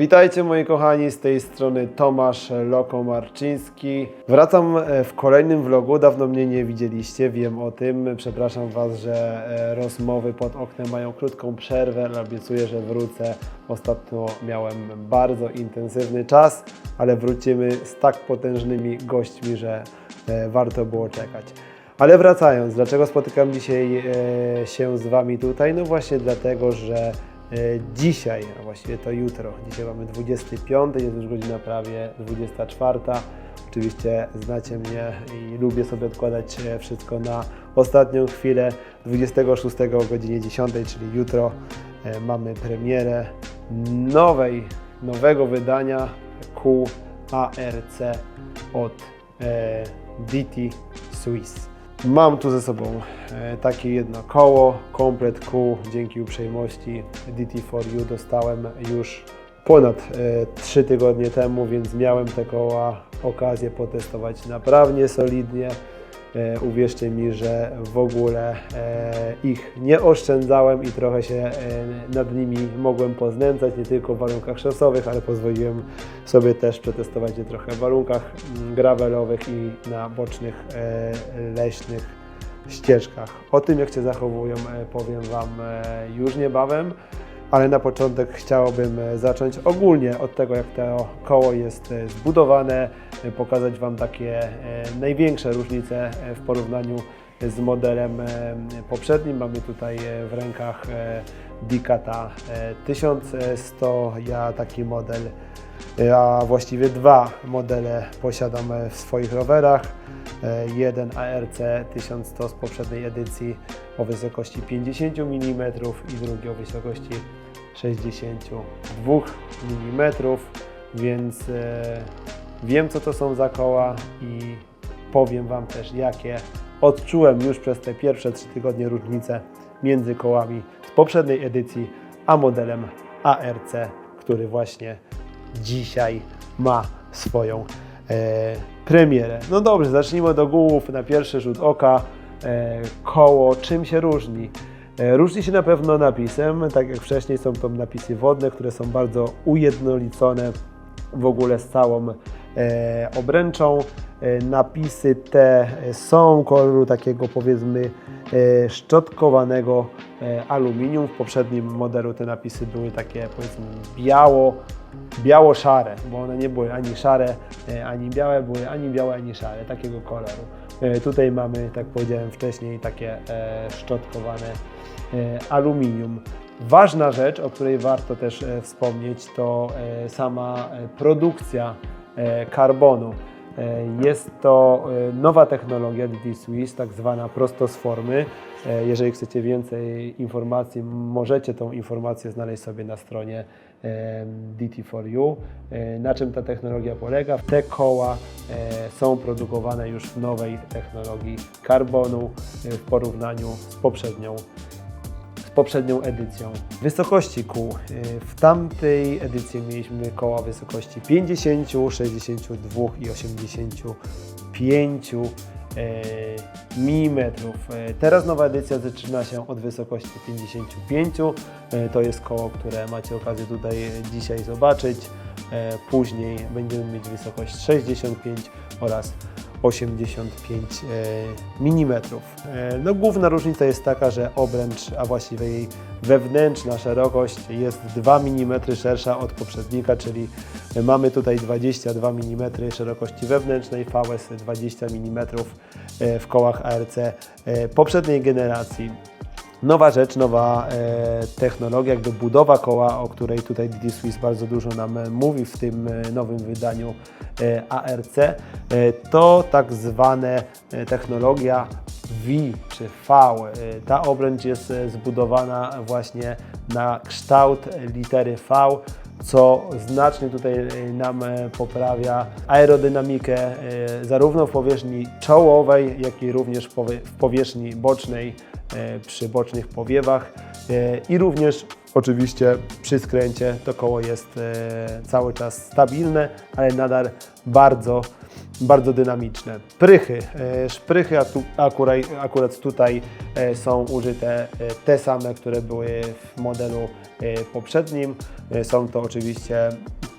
Witajcie moi kochani, z tej strony Tomasz Loko-Marczyński. Wracam e, w kolejnym vlogu, dawno mnie nie widzieliście, wiem o tym. Przepraszam Was, że e, rozmowy pod oknem mają krótką przerwę, ale obiecuję, że wrócę. Ostatnio miałem bardzo intensywny czas, ale wrócimy z tak potężnymi gośćmi, że e, warto było czekać. Ale wracając, dlaczego spotykam dzisiaj się z Wami tutaj? No właśnie dlatego, że dzisiaj, a właściwie to jutro, dzisiaj mamy 25, jest już godzina prawie 24. Oczywiście znacie mnie i lubię sobie odkładać e, wszystko na ostatnią chwilę. 26 o godzinie 10, czyli jutro e, mamy premierę nowej, nowego wydania QARC od e, DT Swiss. Mam tu ze sobą e, takie jedno koło, komplet kół, dzięki uprzejmości DT4U dostałem już ponad e, 3 tygodnie temu, więc miałem te koła okazję potestować naprawdę solidnie. E, uwierzcie mi, że w ogóle e, ich nie oszczędzałem i trochę się e, nad nimi mogłem poznęcać, nie tylko w warunkach szosowych, ale pozwoliłem sobie też przetestować je trochę w warunkach mm, gravelowych i na bocznych leśnych ścieżkach. O tym, jak się zachowują, powiem Wam już niebawem. Ale na początek chciałbym e, zacząć ogólnie od tego, jak to koło jest e, zbudowane, e, pokazać Wam takie największe różnice w porównaniu z modelem poprzednim. Mamy tutaj w rękach Dicata e, 1100. Ja taki model, a właściwie dwa modele posiadam w swoich rowerach. E, Jeden ARC 1100 z poprzedniej edycji o wysokości 50 mm i drugi o wysokości 62 mm, więc e, wiem co to są za koła i powiem Wam też jakie odczułem już przez te pierwsze 3 tygodnie różnice między kołami z poprzedniej edycji a modelem ARC, który właśnie dzisiaj ma swoją premierę. No dobrze, zacznijmy od ogółów. Na pierwszy rzut oka e, koło czym się różni? E, Różni się na pewno napisem, tak jak wcześniej są to napisy wodne, które są bardzo ujednolicone w ogóle z całą e, obręczą. E, napisy te są koloru takiego powiedzmy e, szczotkowanego e, aluminium. W poprzednim modelu te napisy były takie powiedzmy biało, biało-szare, bo one nie były ani szare, e, ani białe, były ani białe, ani szare, takiego koloru. E, Tutaj mamy, tak powiedziałem wcześniej, takie e, szczotkowane aluminium. Ważna rzecz, o której warto też wspomnieć, to sama produkcja karbonu. E, Jest to e, nowa technologia DD Swiss, tak zwana prosto z formy. E, Jeżeli chcecie więcej informacji, możecie tą informację znaleźć sobie na stronie e, DT4U. E, Na czym ta technologia polega? Te koła są produkowane już w nowej technologii karbonu w porównaniu z poprzednią poprzednią edycją. Wysokości kół. Y, W tamtej edycji mieliśmy koła wysokości 50, 62 i 85 mm. Teraz nowa edycja zaczyna się od wysokości 55. E, To jest koło, które macie okazję tutaj dzisiaj zobaczyć. E, Później będziemy mieć wysokość 65 oraz 85 mm. No, główna różnica jest taka, że obręcz, a właściwie jej wewnętrzna szerokość jest 2 mm szersza od poprzednika, czyli mamy tutaj 22 mm szerokości wewnętrznej, VS 20 mm w kołach ARC e, poprzedniej generacji. Nowa rzecz, nowa e, technologia, jakby budowa koła, o której tutaj DD Swiss bardzo dużo nam e, mówi w tym e, nowym wydaniu ARC, to tak zwane technologia V czy V. Ta obręcz jest zbudowana właśnie na kształt litery V, co znacznie tutaj nam poprawia aerodynamikę zarówno w powierzchni czołowej, jak i również w powie- w powierzchni bocznej przy bocznych powiewach. i również oczywiście przy skręcie to koło jest e, cały czas stabilne, ale nadal bardzo, bardzo dynamiczne. Prychy. E, Szprychy akurat, akurat tutaj e, są użyte e, te same, które były w modelu e, poprzednim. E, Są to oczywiście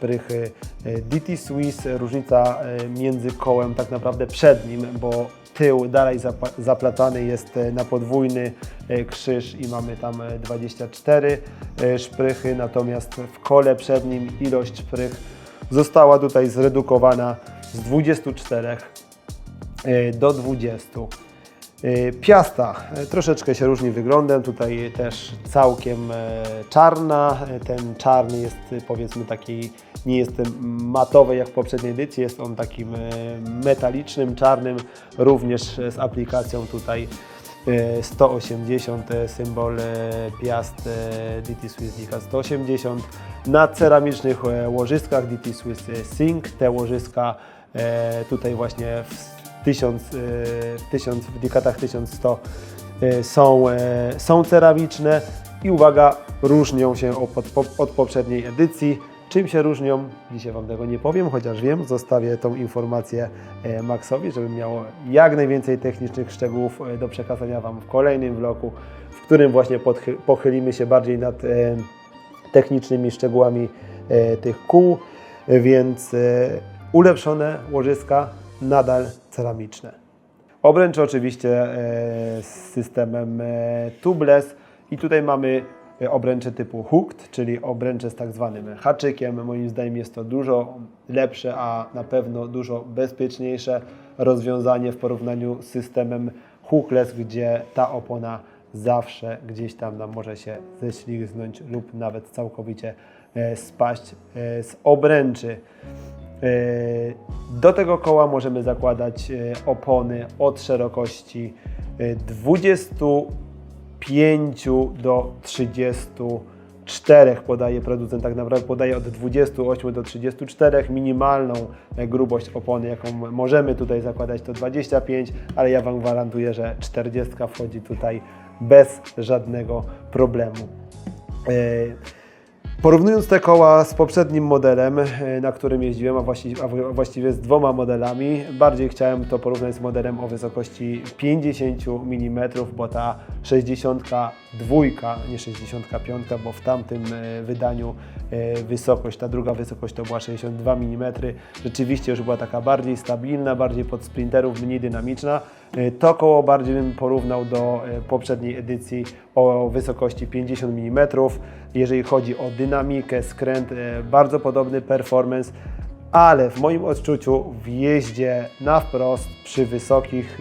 prychy e, DT Swiss. Różnica e, między kołem tak naprawdę przednim, bo tył dalej zaplatany jest e, na podwójny e, krzyż i mamy tam e, 24 e, szprychy, natomiast w kole przednim ilość szprych została tutaj zredukowana z 24 e, do 20. E, Piasta e, troszeczkę się różni wyglądem, tutaj też całkiem e, czarna. Ten czarny jest powiedzmy taki, nie jest matowy jak w poprzedniej edycji, jest on takim metalicznym, czarnym, również z aplikacją tutaj e, 180, e, symbol Piast DT Swiss Nika 180. Na ceramicznych łożyskach DT Swiss Sync, te łożyska tutaj właśnie w 1000, e, w 1000 w Dikatach 1100 e, są, e, są ceramiczne i uwaga, różnią się od, od, poprzedniej edycji. Czym się różnią? Dzisiaj Wam tego nie powiem, chociaż wiem, zostawię tą informację e, Maxowi, żeby miał jak najwięcej technicznych szczegółów do przekazania Wam w kolejnym vlogu, w którym właśnie pochylimy się bardziej nad technicznymi szczegółami tych kół, więc ulepszone łożyska nadal ceramiczne. Obręcze oczywiście e, z systemem e, tubeless i tutaj mamy e, obręcze typu hooked, czyli obręcze z tak zwanym haczykiem. Moim zdaniem jest to dużo lepsze, a na pewno dużo bezpieczniejsze rozwiązanie w porównaniu z systemem hookless, gdzie ta opona zawsze gdzieś tam nam może się ześlizgnąć lub nawet całkowicie spaść z obręczy. E, Do tego koła możemy zakładać e, opony od szerokości e, 25 do 34 podaje producent, tak naprawdę podaje od 28 do 34. Minimalną e, grubość opony, jaką możemy tutaj zakładać to 25, ale ja Wam gwarantuję, że 40 wchodzi tutaj bez żadnego problemu. Porównując te koła z poprzednim modelem, e, na którym jeździłem, a właściwie, a właściwie z dwoma modelami, bardziej chciałem to porównać z modelem o wysokości 50 mm, bo ta 62, nie 65, bo w tamtym e, wydaniu e, wysokość, ta druga wysokość to była 62 mm, rzeczywiście już była taka bardziej stabilna, bardziej pod sprinterów, mniej dynamiczna. E, To koło bardziej bym porównał do e, poprzedniej edycji o wysokości 50 mm. Jeżeli chodzi o dynamikę, skręt, e, bardzo podobny performance, ale w moim odczuciu w jeździe na wprost przy wysokich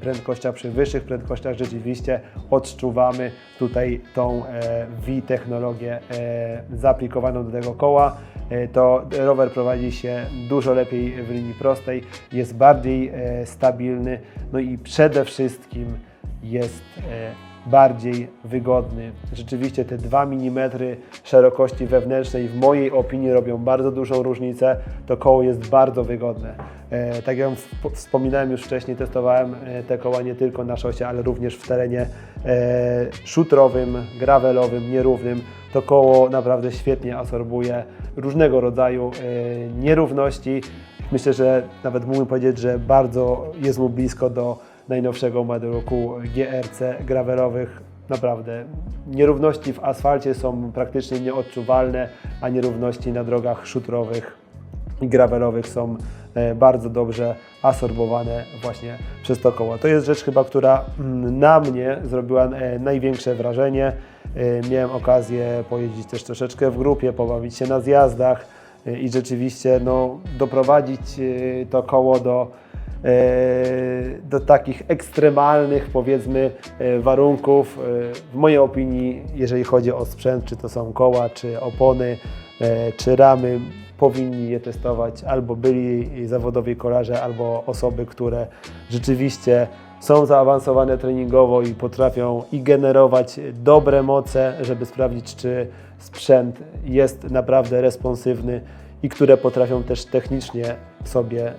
prędkościach, przy wyższych prędkościach rzeczywiście odczuwamy tutaj tą e, V-technologię e, zaaplikowaną do tego koła. E, To rower prowadzi się dużo lepiej w linii prostej, jest bardziej e, stabilny, no i przede wszystkim jest e, bardziej wygodny. Rzeczywiście te 2 mm szerokości wewnętrznej w mojej opinii robią bardzo dużą różnicę. To koło jest bardzo wygodne. E, tak jak wspominałem już wcześniej, testowałem e, te koła nie tylko na szosie, ale również w terenie e, szutrowym, gravelowym, nierównym. To koło naprawdę świetnie absorbuje różnego rodzaju nierówności. Myślę, że nawet mógłbym powiedzieć, że bardzo jest mu blisko do najnowszego modelu kół GRC gravelowych. Naprawdę nierówności w asfalcie są praktycznie nieodczuwalne, a nierówności na drogach szutrowych i gravelowych są e, bardzo dobrze absorbowane właśnie przez to koło. To jest rzecz chyba, która mm, na mnie zrobiła e, największe wrażenie. E, Miałem okazję pojeździć też troszeczkę w grupie, pobawić się na zjazdach i rzeczywiście no, doprowadzić to koło do do takich ekstremalnych, powiedzmy, e, warunków. E, W mojej opinii, jeżeli chodzi o sprzęt, czy to są koła, czy opony, e, czy ramy, powinni je testować albo byli zawodowi kolarze, albo osoby, które rzeczywiście są zaawansowane treningowo i potrafią i generować dobre moce, żeby sprawdzić, czy sprzęt jest naprawdę responsywny i które potrafią też technicznie sobie e,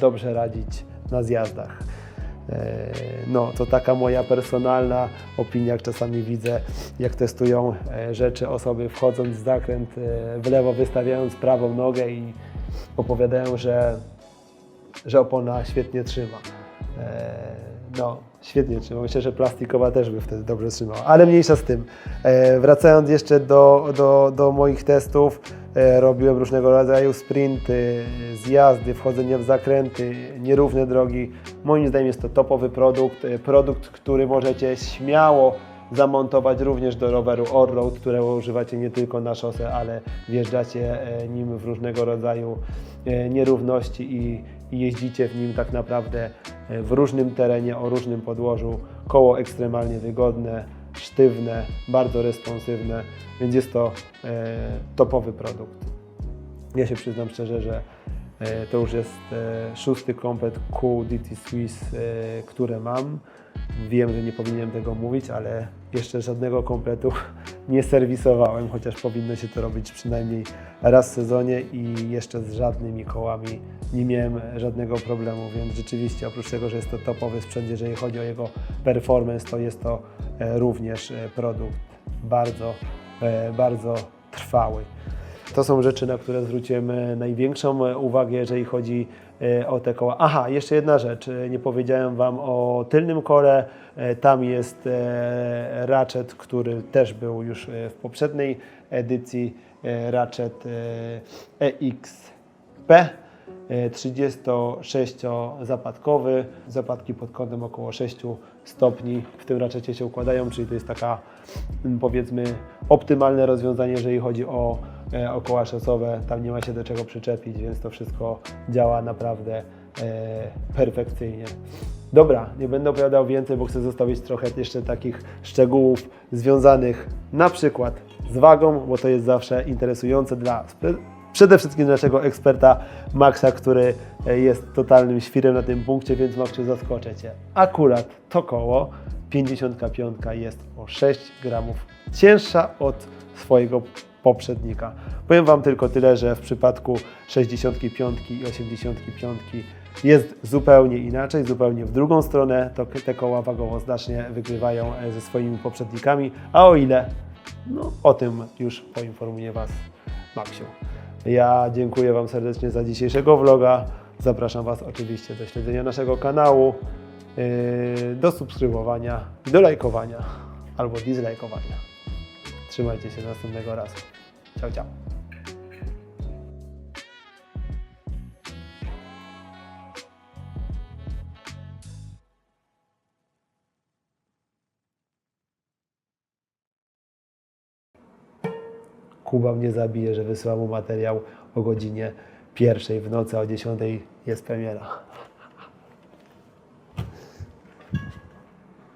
dobrze radzić na zjazdach. E, No, to taka moja personalna opinia, jak czasami widzę, jak testują e, rzeczy osoby wchodząc w zakręt e, w lewo, wystawiając prawą nogę i opowiadają, że, że opona świetnie trzyma. E, No, świetnie trzyma. Myślę, że plastikowa też by wtedy dobrze trzymała, ale mniejsza z tym. E, Wracając jeszcze do, do, do moich testów, e, robiłem różnego rodzaju sprinty, zjazdy, wchodzenie w zakręty, nierówne drogi. Moim zdaniem jest to topowy produkt, e, produkt, który możecie śmiało zamontować również do roweru Allroad, którego używacie nie tylko na szosę, ale wjeżdżacie e, nim w różnego rodzaju e, nierówności i, i jeździcie w nim tak naprawdę e, w różnym terenie, o różnym podłożu. Koło ekstremalnie wygodne, sztywne, bardzo responsywne, więc jest to e, topowy produkt. Ja się przyznam szczerze, że to już jest e, szósty komplet kół DT Swiss, e, które mam. Wiem, że nie powinienem tego mówić, ale jeszcze żadnego kompletu nie serwisowałem, chociaż powinno się to robić przynajmniej raz w sezonie i jeszcze z żadnymi kołami nie miałem żadnego problemu, więc rzeczywiście oprócz tego, że jest to topowy sprzęt, jeżeli chodzi o jego performance, to jest to e, również e, produkt bardzo, e, bardzo trwały. To są rzeczy, na które zwróciłem e, największą e, uwagę, jeżeli chodzi e, o te koła. Aha, jeszcze jedna rzecz. Nie powiedziałem Wam o tylnym kole. Tam jest ratchet, który też był już w poprzedniej edycji. Ratchet EXP. e, 36-zapadkowy, zapadki pod kątem około 6 stopni w tym raczecie się układają, czyli to jest taka powiedzmy optymalne rozwiązanie, jeżeli chodzi o, e, o koła szosowe. Tam nie ma się do czego przyczepić, więc to wszystko działa naprawdę e, perfekcyjnie. Dobra, nie będę opowiadał więcej, bo chcę zostawić trochę jeszcze takich szczegółów związanych na przykład z wagą, bo to jest zawsze interesujące dla przede wszystkim naszego eksperta Maxa, który e, jest totalnym świrem na tym punkcie, więc Maxiu zaskoczę Cię. Akurat to koło 55 jest o 6 gramów cięższa od swojego poprzednika. Powiem Wam tylko tyle, że w przypadku 65 i 85 jest zupełnie inaczej, zupełnie w drugą stronę. To te koła wagowo znacznie wygrywają e, ze swoimi poprzednikami, a o ile, no o tym już poinformuję Was Maksiu. Ja dziękuję Wam serdecznie za dzisiejszego vloga. Zapraszam Was oczywiście do śledzenia naszego kanału, yy, do subskrybowania, do lajkowania albo dislajkowania. Trzymajcie się do następnego razu. Ciao, ciao. Kuba mnie zabije, że wysyłam mu materiał o godzinie pierwszej w nocy, a o 10 jest premiera.